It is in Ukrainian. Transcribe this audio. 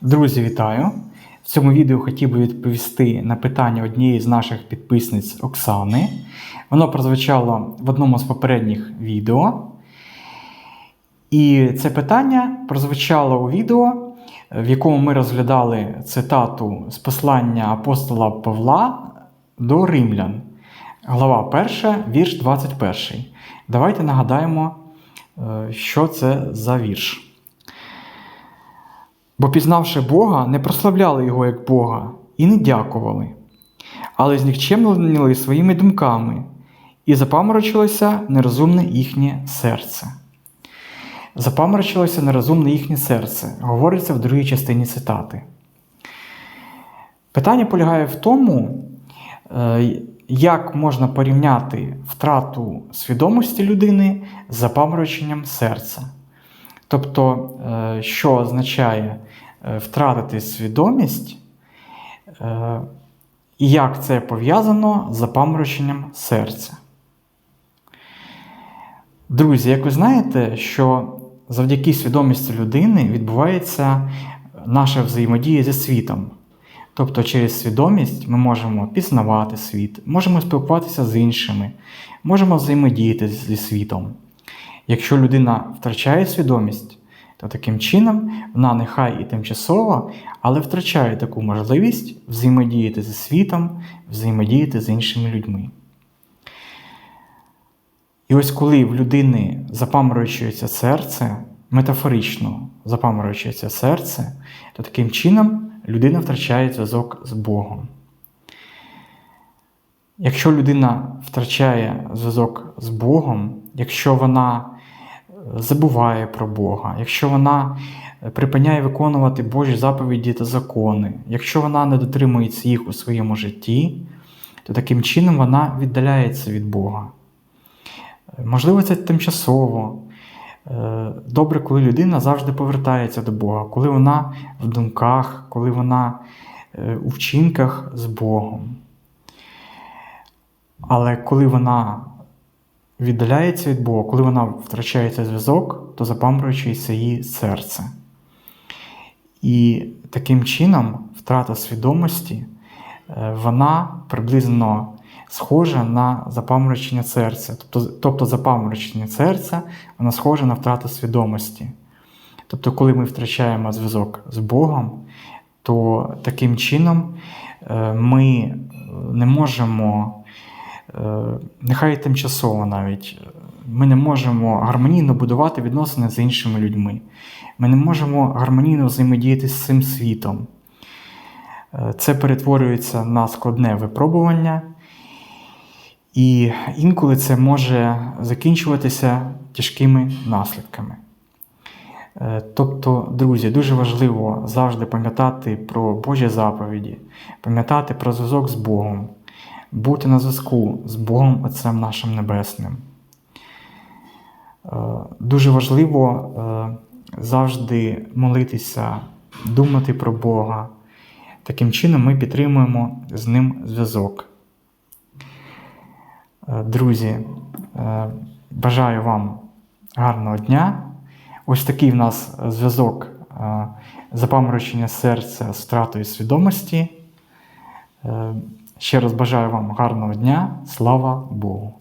Друзі, вітаю! В цьому відео хотів би відповісти на питання однієї з наших підписниць Оксани. Воно прозвучало в одному з попередніх відео. І це питання прозвучало у відео, в якому ми розглядали цитату з послання апостола Павла до Римлян, глава 1, вірш 21. Давайте нагадаємо, е, що це за вірш. Бо пізнавши Бога, не прославляли Його як Бога і не дякували, але знікчемнили своїми думками, і запаморочилося нерозумне їхнє серце. Запаморочилося нерозумне їхнє серце, говориться в другій частині цитати. Питання полягає в тому, е, як можна порівняти втрату свідомості людини з запамороченням серця. Тобто, е, що означає е, втратити свідомість, е, і як це пов'язано з запамороченням серця. Друзі, як ви знаєте, що завдяки свідомості людини відбувається наша взаємодія зі світом. Тобто через свідомість ми можемо пізнавати світ, можемо спілкуватися з іншими, можемо взаємодіяти зі світом. Якщо людина втрачає свідомість, то таким чином вона нехай і тимчасово, але втрачає таку можливість взаємодіяти зі світом, взаємодіяти з іншими людьми. І ось коли в людини запаморочується серце, метафорично запаморочується серце, то таким чином людина втрачає зв'язок з Богом. Якщо людина втрачає зв'язок з Богом, якщо вона забуває про Бога, якщо вона припиняє виконувати Божі заповіді та закони, якщо вона не дотримується їх у своєму житті, то таким чином вона віддаляється від Бога. Можливо, це тимчасово. Е, добре, коли людина завжди повертається до Бога, коли вона в думках, коли вона е, у вчинках з Богом. Але коли вона віддаляється від Бога, коли вона втрачає цей зв'язок, то запаморочується її серце. І таким чином втрата свідомості, е, вона приблизно схожа на запаморочення серця. Тобто, тобто запаморочення серця, вона схожа на втрату свідомості. Тобто, коли ми втрачаємо зв'язок з Богом, то таким чином е, ми не можемо, нехай тимчасово навіть, ми не можемо гармонійно будувати відносини з іншими людьми. Ми не можемо гармонійно взаємодіяти з цим світом. Е, це перетворюється на складне випробування. І інколи це може закінчуватися тяжкими наслідками. Е, тобто, друзі, дуже важливо завжди пам'ятати про Божі заповіді, пам'ятати про зв'язок з Богом, бути на зв'язку з Богом Отцем нашим Небесним. Е, дуже важливо е, завжди молитися, думати про Бога. Таким чином ми підтримуємо з ним зв'язок. Е, Друзі, бажаю вам гарного дня. Ось такий в нас зв'язок запаморочення серця з втратою свідомості. Ще раз бажаю вам гарного дня. Слава Богу!